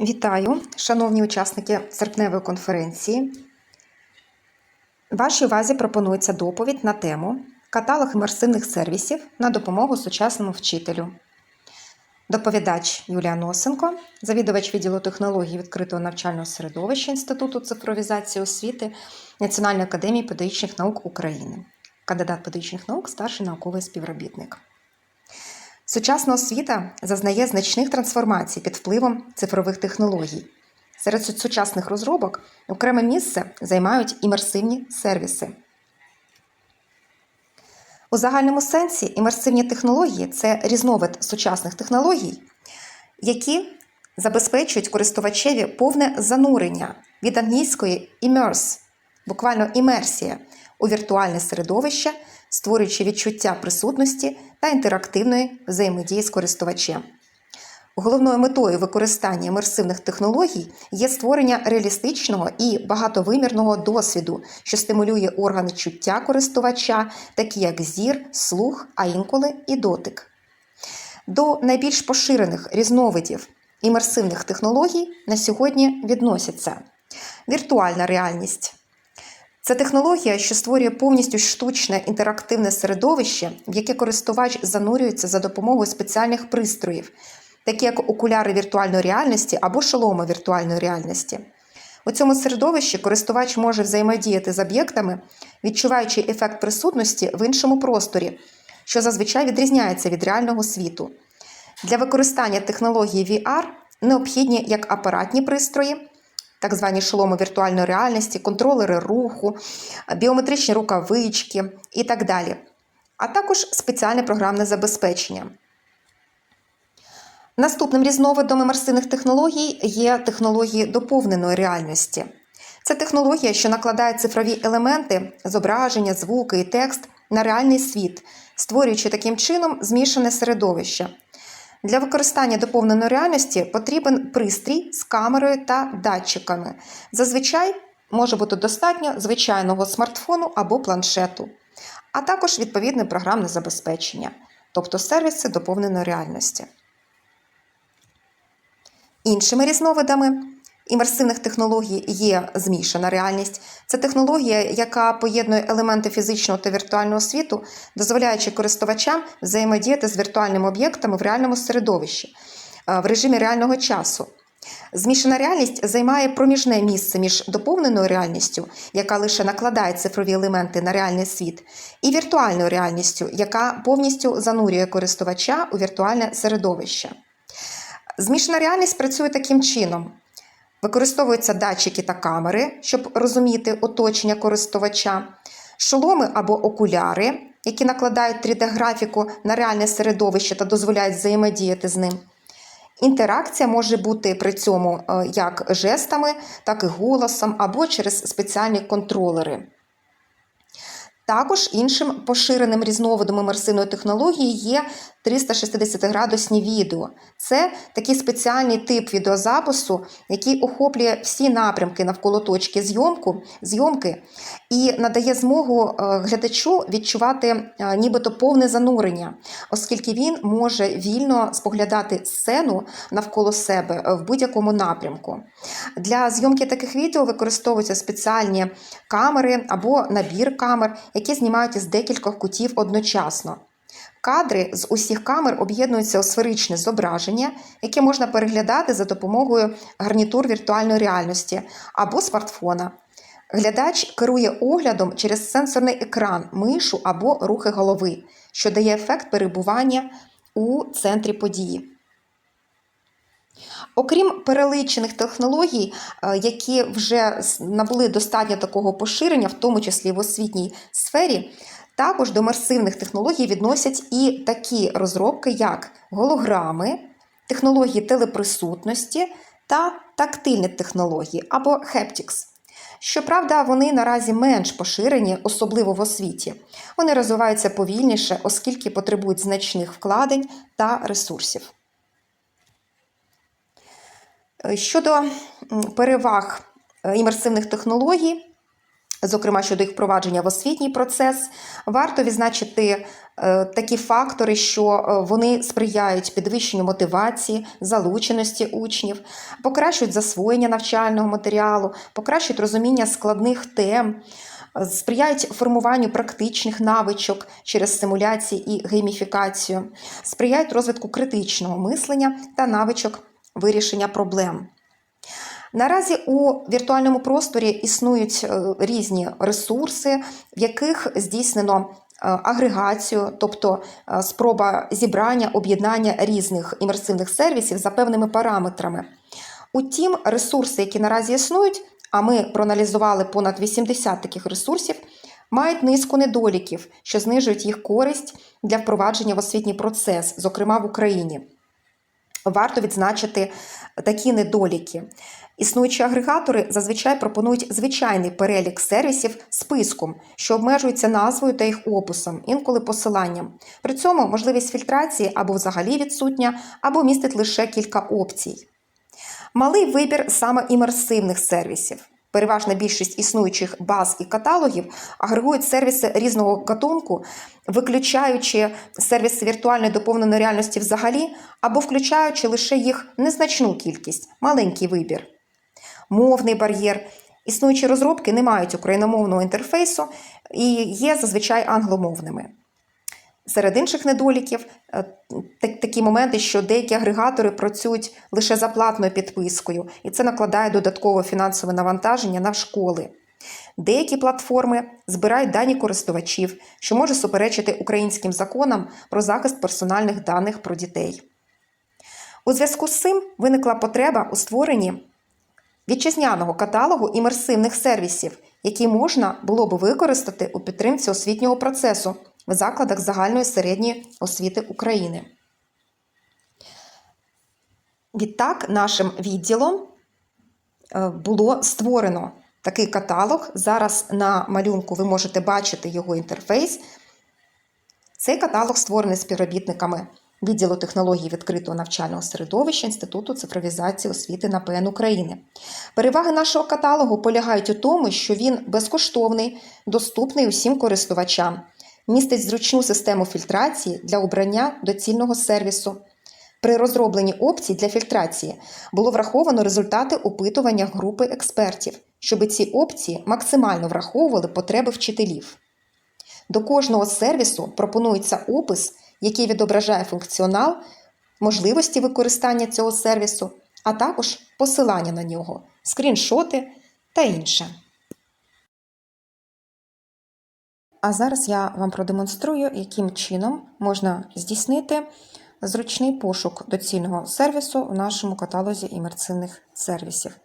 Вітаю, шановні учасники серпневої конференції. Вашій увазі пропонується доповідь на тему Каталог імерсивних сервісів на допомогу сучасному вчителю. Доповідач Юлія Носенко, завідувач відділу технологій відкритого навчального середовища Інституту цифровізації освіти Національної академії педагогічних наук України, кандидат педагогічних наук, старший науковий співробітник. Сучасна освіта зазнає значних трансформацій під впливом цифрових технологій. Серед сучасних розробок окреме місце займають імерсивні сервіси. У загальному сенсі імерсивні технології це різновид сучасних технологій, які забезпечують користувачеві повне занурення від англійської immerse, буквально імерсія у віртуальне середовище, створюючи відчуття присутності та інтерактивної взаємодії з користувачем. Головною метою використання імерсивних технологій є створення реалістичного і багатовимірного досвіду, що стимулює органи чуття користувача, такі як зір, слух, а інколи і дотик. До найбільш поширених різновидів імерсивних технологій на сьогодні відносяться віртуальна реальність. Це технологія, що створює повністю штучне інтерактивне середовище, в яке користувач занурюється за допомогою спеціальних пристроїв, такі як окуляри віртуальної реальності або шоломи віртуальної реальності. У цьому середовищі користувач може взаємодіяти з об'єктами, відчуваючи ефект присутності в іншому просторі, що зазвичай відрізняється від реального світу. Для використання технології VR необхідні як апаратні пристрої, так звані шоломи віртуальної реальності, контролери руху, біометричні рукавички і так далі, а також спеціальне програмне забезпечення. Наступним різновидом імерсивних технологій є технології доповненої реальності. Це технологія, що накладає цифрові елементи, зображення, звуки і текст на реальний світ, створюючи таким чином змішане середовище. Для використання доповненої реальності потрібен пристрій з камерою та датчиками. Зазвичай може бути достатньо звичайного смартфону або планшету, а також відповідне програмне забезпечення, тобто сервіси доповненої реальності. Іншими різновидами імерсивних технологій є змішана реальність. Це технологія, яка поєднує елементи фізичного та віртуального світу, дозволяючи користувачам взаємодіяти з віртуальними об'єктами в реальному середовищі е, в режимі реального часу. Змішана реальність займає проміжне місце між доповненою реальністю, яка лише накладає цифрові елементи на реальний світ, і віртуальною реальністю, яка повністю занурює користувача у віртуальне середовище. Змішана реальність працює таким чином: використовуються датчики та камери, щоб розуміти оточення користувача, шоломи або окуляри, які накладають 3D-графіку на реальне середовище та дозволяють взаємодіяти з ним. Інтеракція може бути при цьому е, як жестами, так і голосом або через спеціальні контролери. Також іншим поширеним різновидом імерсивної технології є 360-градусні відео. Це такий спеціальний тип відеозапису, який охоплює всі напрямки навколо точки зйомку, зйомки і надає змогу е, глядачу відчувати е, нібито повне занурення, оскільки він може вільно споглядати сцену навколо себе е, в будь-якому напрямку. Для зйомки таких відео використовуються спеціальні камери або набір камер, які знімають із декількох кутів одночасно. Кадри з усіх камер об'єднуються у сферичне зображення, яке можна переглядати за допомогою гарнітур віртуальної реальності або смартфона. Глядач керує оглядом через сенсорний екран, мишу або рухи голови, що дає ефект перебування у центрі події. Окрім переличених технологій, е, які вже набули достатньо такого поширення, в тому числі в освітній сфері, також до мерсивних технологій відносять і такі розробки, як голограми, технології телеприсутності та тактильні технології або Haptics. Щоправда, вони наразі менш поширені, особливо в освіті. Вони розвиваються повільніше, оскільки потребують значних вкладень та ресурсів. Щодо переваг е, імерсивних технологій, зокрема щодо їх впровадження в освітній процес. Варто відзначити е, такі фактори, що е, вони сприяють підвищенню мотивації, залученості учнів, покращують засвоєння навчального матеріалу, покращують розуміння складних тем. е, Сприяють формуванню практичних навичок через симуляції і гейміфікацію, сприяють розвитку критичного мислення та навичок вирішення проблем. Наразі у віртуальному просторі існують е, різні ресурси, в яких здійснено е, агрегацію, тобто е, спроба зібрання, об'єднання різних імерсивних сервісів за певними параметрами. Утім, ресурси, які наразі існують, а ми проаналізували понад 80 таких ресурсів, мають низку недоліків, що знижують їх користь для впровадження в освітній процес, зокрема в Україні. Варто відзначити такі недоліки. Існуючі агрегатори зазвичай пропонують звичайний перелік сервісів списком, що обмежується назвою та їх описом, інколи посиланням. При цьому можливість фільтрації або взагалі відсутня, або містить лише кілька опцій. Малий вибір саме імерсивних сервісів. Переважна більшість існуючих баз і каталогів агрегують сервіси різного гатунку, виключаючи сервіси віртуальної доповненої реальності взагалі, або включаючи лише їх незначну кількість, маленький вибір. Мовний бар'єр. Існуючі розробки не мають україномовного інтерфейсу і є зазвичай англомовними. Серед інших недоліків е, такі моменти, що деякі агрегатори працюють лише за платною підпискою, і це накладає додаткове фінансове навантаження на школи. Деякі платформи збирають дані користувачів, що може суперечити українським законам про захист персональних даних про дітей. У зв'язку з цим виникла потреба у створенні вітчизняного каталогу імерсивних сервісів, які можна було би використати у підтримці освітнього процесу в закладах загальної середньої освіти України. Відтак, нашим відділом е, було створено такий каталог. Зараз на малюнку ви можете бачити його інтерфейс. Цей каталог створений співробітниками відділу технологій відкритого навчального середовища Інституту цифровізації освіти НАПН України. Переваги нашого каталогу полягають у тому, що він безкоштовний, доступний усім користувачам, містить зручну систему фільтрації для обрання доцільного сервісу. При розробленні опцій для фільтрації було враховано результати опитування групи експертів, щоб ці опції максимально враховували потреби вчителів. До кожного сервісу пропонується опис, який відображає функціонал, можливості використання цього сервісу, а також посилання на нього, скріншоти та інше. А зараз я вам продемонструю, яким чином можна здійснити зручний пошук доцільного сервісу в нашому каталозі імерсивних сервісів.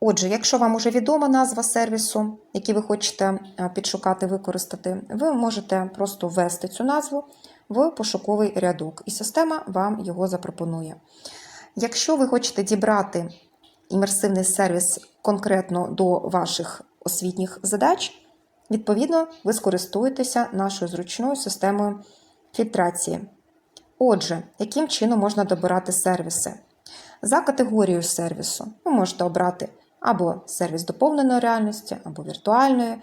Отже, якщо вам уже відома назва сервісу, який ви хочете е, підшукати, використати, ви можете просто ввести цю назву в пошуковий рядок, і система вам його запропонує. Якщо ви хочете дібрати імерсивний сервіс конкретно до ваших освітніх задач, відповідно, ви скористуєтеся нашою зручною системою фільтрації. Отже, яким чином можна добирати сервіси? За категорією сервісу ви можете обрати або сервіс доповненої реальності, або віртуальної,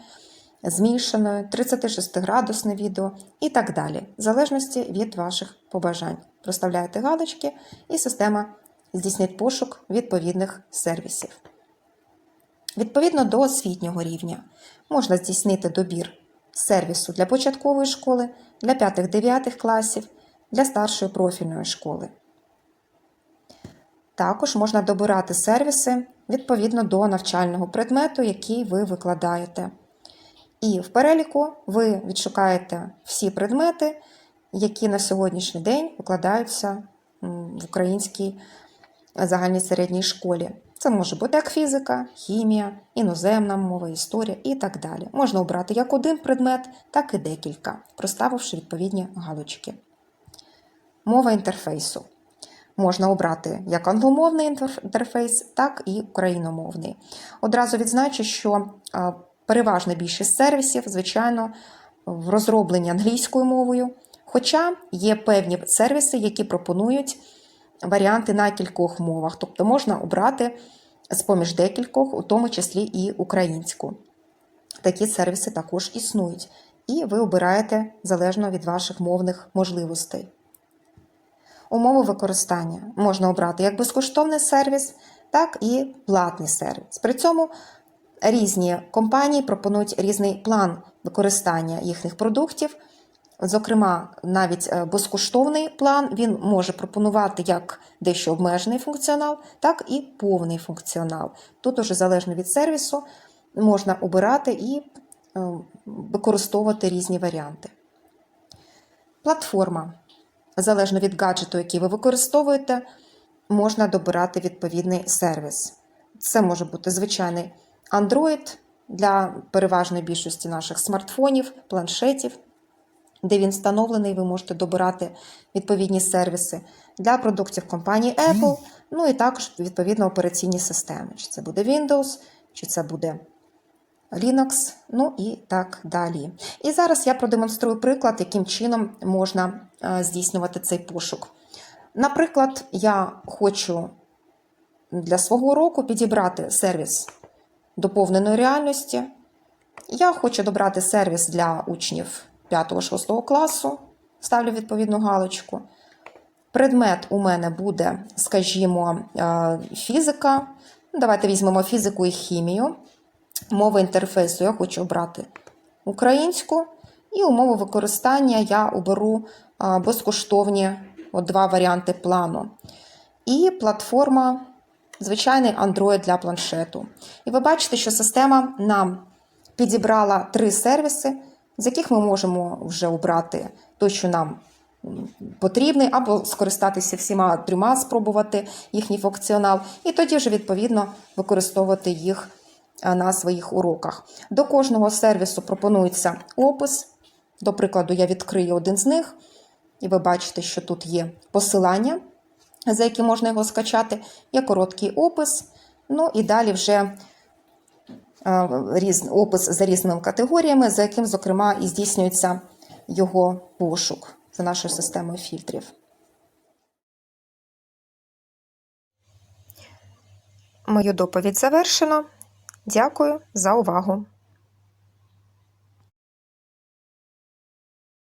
змішаної, 36-градусне відео і так далі, в залежності від ваших побажань. Проставляєте галочки, і система здійснить пошук відповідних сервісів. Відповідно до освітнього рівня можна здійснити добір сервісу для початкової школи, для 5-9 класів, для старшої профільної школи. Також можна добирати сервіси відповідно до навчального предмету, який ви викладаєте. І в переліку ви відшукаєте всі предмети, які на сьогоднішній день викладаються в українській загальній середній школі. Це може бути як фізика, хімія, іноземна мова, історія і так далі. Можна обрати як один предмет, так і декілька, проставивши відповідні галочки. Мова інтерфейсу. Можна обрати як англомовний інтерфейс, так і україномовний. Одразу відзначу, що переважна більшість сервісів, звичайно, в розроблені англійською мовою, хоча є певні сервіси, які пропонують варіанти на кількох мовах, тобто можна обрати з поміж декількох, у тому числі і українську. такі сервіси також існують. І ви обираєте залежно від ваших мовних можливостей. Умови використання можна обрати як безкоштовний сервіс, так і платний сервіс. При цьому різні компанії пропонують різний план використання їхніх продуктів. Зокрема, навіть е, безкоштовний план він може пропонувати як дещо обмежений функціонал, так і повний функціонал. Тут уже залежно від сервісу можна обирати і е, використовувати різні варіанти. Платформа. Залежно від гаджету, який ви використовуєте, можна добирати відповідний сервіс. Це може бути звичайний Android для переважної більшості наших смартфонів, планшетів, де він встановлений, ви можете добирати відповідні сервіси для продуктів компанії Apple, ну і також відповідно операційні системи. Чи це буде Windows, чи це буде Linux, ну і так далі. І зараз я продемонструю приклад, яким чином можна е, здійснювати цей пошук. Наприклад, я хочу для свого уроку підібрати сервіс доповненої реальності. Я хочу добрати сервіс для учнів 5-6 класу, ставлю відповідну галочку. Предмет у мене буде, скажімо, е, фізика. Давайте візьмемо фізику і хімію. Мови інтерфейсу я хочу обрати українську. І умови використання я оберу безкоштовні от два варіанти плану. І платформа, звичайний Android для планшету. І ви бачите, що система нам підібрала три сервіси, з яких ми можемо вже обрати той, що нам потрібний, або скористатися всіма трьома, спробувати їхній функціонал, і тоді вже відповідно використовувати їх на своїх уроках. До кожного сервісу пропонується опис. До прикладу, я відкрию один з них, і ви бачите, що тут є посилання, за які можна його скачати, є короткий опис. Ну і далі вже опис за різними категоріями, за яким, зокрема, і здійснюється його пошук за нашою системою фільтрів. Мою доповідь завершено. Дякую за увагу!